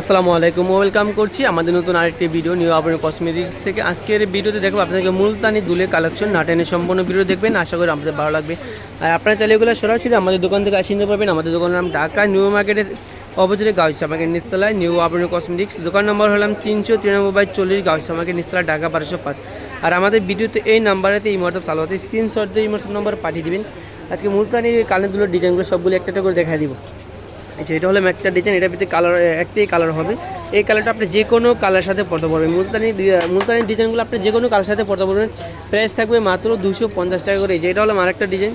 আসসালামু আলাইকুম, ওয়েলকাম করছি আমাদের নতুন আরেকটি ভিডিও নিউ আবরণ কসমেটিক্স থেকে। আজকের ভিডিওতে দেখব আপনাদেরকে মুলতানি দুলে কালেকশন নাটেনের সম্পূর্ণ ভিডিও দেখবেন, আশা করি আমাদের ভালো লাগবে। আর আপনারা চাইলে সরাসরি আমাদের দোকান থেকে আসে নিতে পারবেন। আমাদের দোকানের নাম ঢাকা নিউ মার্কেটের অপোজিটে গাউসা মার্কেট নিস্তলায় নিউ আবরণ কসমেটিক্স দোকান নম্বর হলাম তিনশো তিরানব্বই বাই চল্লিশ গাউসা মার্কেট নিস্তলা ঢাকা বারোশো পাঁচ। আর আমাদের ভিডিওতে এই নাম্বারেতে এই মতো চালু আছে। স্ক্রিনশট দিয়ে এই নম্বর পাঠিয়ে দেবেন। আজকে মুলতানি কানের দুলোর ডিজাইনগুলো সবগুলো একটা করে দেখা দিব। আচ্ছা এটা হলো একটা ডিজাইন এটার ভিতরে কালার একটাই কালার হবে। এই কালারটা আপনি যে কোনো কালার সাথে পড়তে পারবেন। মুলতানি মুলতানি ডিজাইনগুলো আপনি যে কোনো কালার সাথে পড়তে পারবেন। প্রাইস থাকবে মাত্র দুশো পঞ্চাশ টাকা করে। এই যে এটা হলো আরেকটা ডিজাইন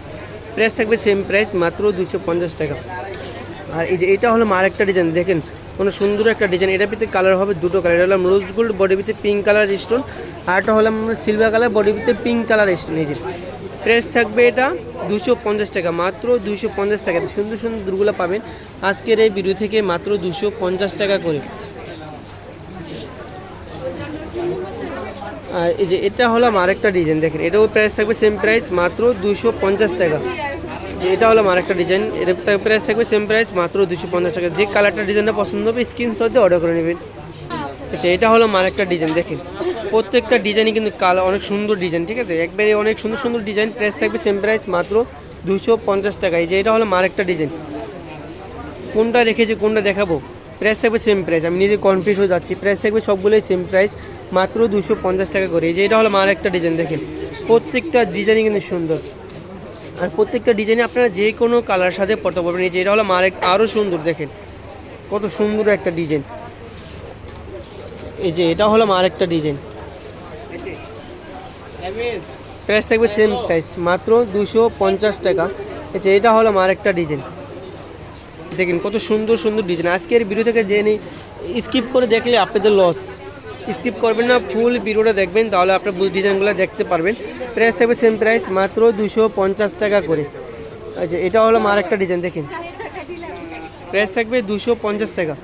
প্রাইস থাকবে সেম প্রাইস মাত্র দুশো পঞ্চাশ টাকা। আর এই যে এটা হলো আর একটা ডিজাইন দেখেন, কোনো সুন্দর একটা ডিজাইন এটার ভিতরে কালার হবে দুটো কালার এটা হলো রোজ গোল্ড বডির ভিতরে পিঙ্ক কালার স্টোন আর একটা হলো সিলভার কালার বডি ভিতরে পিঙ্ক কালার স্টোন এই যে প্রাইস থাকবে এটা দুশো পঞ্চাশ টাকা, মাত্র দুশো পঞ্চাশ টাকা। সুন্দর সুন্দর দুর্গুলো পাবেন। আজকের এই ভিডিও থেকে মাত্র দুশো পঞ্চাশ টাকা করে। আর এই যে এটা হলো আরেকটা ডিজাইন দেখেন, এটাও প্রাইস থাকবে সেম প্রাইস মাত্র দুশো পঞ্চাশ টাকা। যে এটা হলো আরেকটা ডিজাইন এটা প্রাইস থাকবে সেম প্রাইস মাত্র দুশো পঞ্চাশ টাকা। যে কালারটা ডিজাইনটা পছন্দ হবে স্ক্রিনশট দিয়ে অর্ডার করে নেবেন। আচ্ছা এটা হলো আরেকটা ডিজাইন দেখেন। প্রত্যেকটা ডিজাইনই কিন্তু কালার, অনেক সুন্দর ডিজাইন, ঠিক আছে? একবারে অনেক সুন্দর সুন্দর ডিজাইন, প্রাইস থাকবে সেম প্রাইস মাত্র দুশো পঞ্চাশ টাকা। এই যে এটা হলো আরেকটা ডিজাইন। কোনটা রেখেছি, কোনটা দেখাবো? প্রাইস থাকবে সেম প্রাইস আমি নিজে কনফিউজ হয়ে যাচ্ছি। প্রাইস থাকবে সবগুলোই সেম প্রাইস মাত্র দুশো পঞ্চাশ টাকা করে। এই যে এটা হলো আমার একটা ডিজাইন, দেখেন। প্রত্যেকটা ডিজাইনই কিন্তু সুন্দর। আর প্রত্যেকটা ডিজাইনে আপনারা যে কোনো কালার সাথে পড়তে পারবেন। এই যে এটা হলো আমার আরও সুন্দর, দেখেন। কত সুন্দর একটা ডিজাইন। এই যে এটা হলো আমার একটা ডিজাইন। প্রাইস থাকবে সেম প্রাইস মাত্র দুশো পঞ্চাশ টাকা। আচ্ছা এটা হলো আমার একটা ডিজাইন দেখেন কত সুন্দর সুন্দর ডিজাইন আজকের ভিডিও থেকে জেনে স্কিপ করে দেখলে আপনাদের লস স্কিপ করবেন না ফুল ভিডিওটা দেখবেন তাহলে আপনার ডিজাইনগুলো দেখতে পারবেন। প্রাইস থাকবে সেম প্রাইস মাত্র দুশো পঞ্চাশ টাকা করে। আচ্ছা এটা হলো আর একটা ডিজাইন দেখেন। প্রাইস থাকবে দুশো পঞ্চাশ টাকা।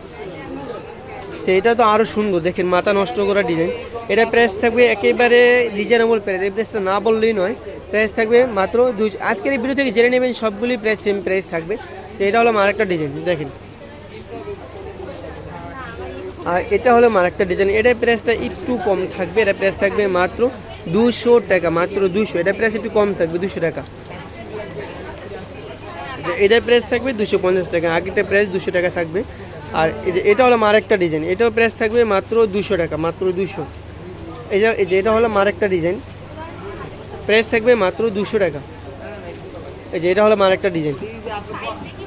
আচ্ছা এটা তো আরও সুন্দর দেখেন মাথা নষ্ট করা ডিজাইন এটা প্রাইস থাকবে একেবারে রিজনেবল প্রাইস এই প্রাইসটা না বললেই নয়। প্রাইস থাকবে মাত্র দুই আজকের এই ভিডিও থেকে জেনে নেবেন সবগুলি প্রাইস সেম প্রাইস থাকবে। সেটা হলো আরেকটা ডিজাইন দেখেন। আর এটা হলো আরেকটা ডিজাইন এটার প্রাইসটা একটু কম থাকবে, এটা প্রাইস থাকবে মাত্র দুশো টাকা, মাত্র দুশো এটা প্রাইস একটু কম থাকবে দুশো টাকা। যে এটার প্রাইস থাকবে দুশো পঞ্চাশ টাকা, আগেরটা প্রাইস দুশো টাকা থাকবে। আর এই যে এটা হলো আরেকটা ডিজাইন এটাও প্রাইস থাকবে মাত্র দুশো টাকা, মাত্র দুশো এই যে এটা হলো আরেকটা ডিজাইন। প্রাইস থাকবে মাত্র দুশো টাকা। এই যে এটা হলো আরেকটা ডিজাইন।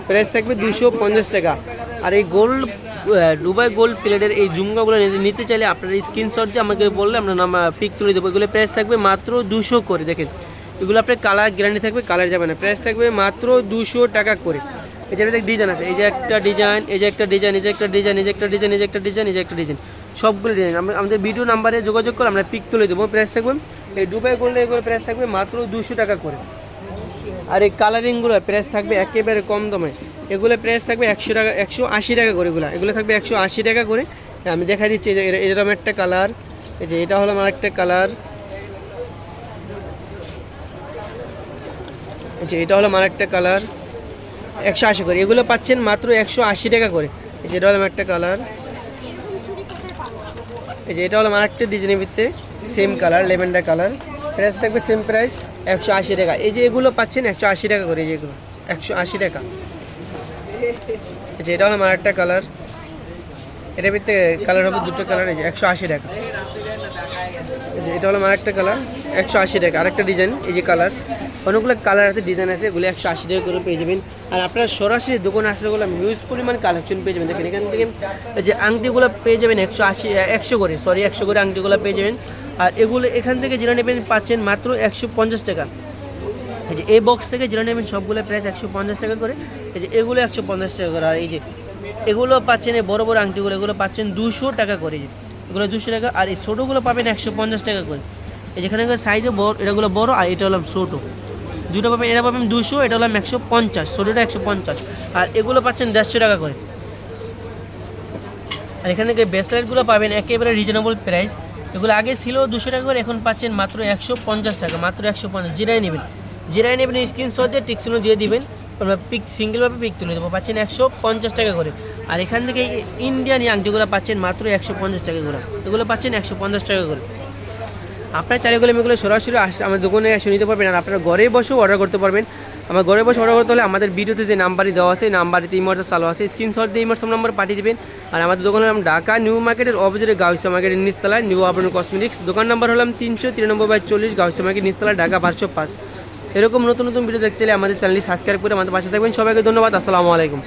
প্রাইস থাকবে দুশো পঞ্চাশ টাকা। আর এই গোল্ড দুবাই গোল্ড প্লেটের এই জুমকাগুলো নিতে- চাইলে আপনার স্ক্রিনশট দিয়ে আমাকে বললে আমরা নাম পিক তুলে দেবো। এগুলো প্রাইস থাকবে মাত্র দুশো করে, দেখেন। এগুলো আপনার কালার গ্যারান্টি থাকবে, কালার যাবে না। প্রাইস থাকবে মাত্র দুশো টাকা করে। এই একটা ডিজাইন আছে। এই যে একটা ডিজাইন এই যে একটা ডিজাইন এই যে একটা ডিজাইন এই যে একটা ডিজাইন এই যে একটা ডিজাইন এই যে একটা ডিজাইন সবগুলো ডিজাইন আমাদের ভিডিও নাম্বারে যোগাযোগ করে আমরা পিক তুলে দেবো প্রাইস থাকবে। এই দুবাই গোল্ডে এগুলো প্রাইস থাকবে মাত্র দুশো টাকা করে। আর এই কালারিংগুলো প্রাইস থাকবে একেবারে কম দামে। এগুলো প্রাইস থাকবে একশো টাকা একশো আশি টাকা করে এগুলো। এগুলো থাকবে একশো আশি টাকা করে। আমি দেখা দিচ্ছি এরকম একটা কালার এই যে এটা হলো আমার একটা কালার এই যে এটা হলো আমার একটা কালার একশো আশি করে। এগুলো পাচ্ছেন মাত্র একশো আশি টাকা করে। এই যে এটা হলো আমার একটা কালার এই যে এটা হলো আমার একটা ডিজাইনের ভিতরে same colour lavender colour price থাকবে সেম প্রাইস একশো আশি টাকা। এই যে এগুলো পাচ্ছেন একশো আশি টাকা করে, এই যে এগুলো, একশো আশি টাকা। যে এটা হলো একটা কালার এটার ভিতরে কালার হবে দুটো কালার এই যে একশো আশি টাকা। যে এটা হলো একটা কালার একশো আশি টাকা, আরেকটা ডিজাইন এই যে কালার অনেকগুলো কালার আছে ডিজাইন আছে, এগুলো একশো আশি টাকা করে পেয়ে যাবেন। আর আপনারা সরাসরি দোকানে আসলে ওগুলো হিউজ পরিমাণ কালেকশন পেয়ে যাবেন। দেখেন, এখান থেকে যে আংটিগুলো পেয়ে যাবেন একশো আশি একশো করে সরি একশো করে আংটিগুলো পেয়ে যাবেন। আর এগুলো এখান থেকে যেটা নেবেন পাচ্ছেন মাত্র একশো পঞ্চাশ টাকা। এই যে এই বক্স থেকে যেটা নেবেন সবগুলো প্রাইস একশো পঞ্চাশ টাকা করে। এই যে এগুলো একশো পঞ্চাশ টাকা করে। আর এই যে এগুলো পাচ্ছেন এই বড়ো বড়ো আংটিগুলো, এগুলো পাচ্ছেন দুশো টাকা করে। যে এগুলো দুশো টাকা। আর এই ছোটোগুলো পাবেন একশো পঞ্চাশ টাকা করে। এই যেখানে সাইজে বড় এটাগুলো বড়, আর এটা হলাম ছোটো। দুটো পাবেন, এটা পাবেন দুশো এটা হলাম একশো পঞ্চাশ, ষোলোটা একশো পঞ্চাশ। আর এগুলো পাচ্ছেন দেড়শো টাকা করে। আর এখান থেকে ব্রেসলেটগুলো পাবেন একেবারে রিজনেবল প্রাইস এগুলো আগে ছিল দুশো টাকা করে, এখন পাচ্ছেন মাত্র একশো পঞ্চাশ টাকা, মাত্র একশো পঞ্চাশ। জিরাই নেবেন। জিরাই নেবেন স্ক্রিনশট দিয়ে টিকসিনও দিয়ে দিবেন। পিক সিঙ্গেলভাবে পিক তুলে দেবো, পাচ্ছেন একশো পঞ্চাশ টাকা করে। আর এখান থেকে ইন্ডিয়ান ইয়াং যেগুলো পাচ্ছেন মাত্র একশো পঞ্চাশ টাকা করে। এগুলো পাচ্ছেন একশো পঞ্চাশ টাকা করে। আপনার চাইলে এগুলো সরাসরি আসে আমার দোকানে এসে নিতে পারবেন আর আপনারা ঘরে বসেও অর্ডার করতে পারবেন। আমার ঘরে বসে অর্ডার করতে হলে আমাদের ভিডিওতে যে নাম্বারই দেওয়া আছে নাম্বারটি এই মুহূর্তে চালু আছে। স্ক্রিনশট দিয়ে এই নাম্বার পাঠিয়ে দেবেন। আর আমাদের দোকানের নাম ঢাকা, নিউ মার্কেটের অপোজিটে গাউসা মার্কেটের নিচতলায় নিউ আবরণ কসমেটিক্স দোকান নাম্বার হলাম তিনশো তিরানব্বই বাই চল্লিশ গাউসা মার্কেট নিচতলা, ঢাকা পাঁচশো পাঁচ এরকম নতুন নতুন ভিডিও দেখতে চাইলে আমাদের চ্যানেলটি সাবস্ক্রাইব করে আমাদের পাশে থাকবেন। সবাইকে ধন্যবাদ। আসসালামু আলাইকুম।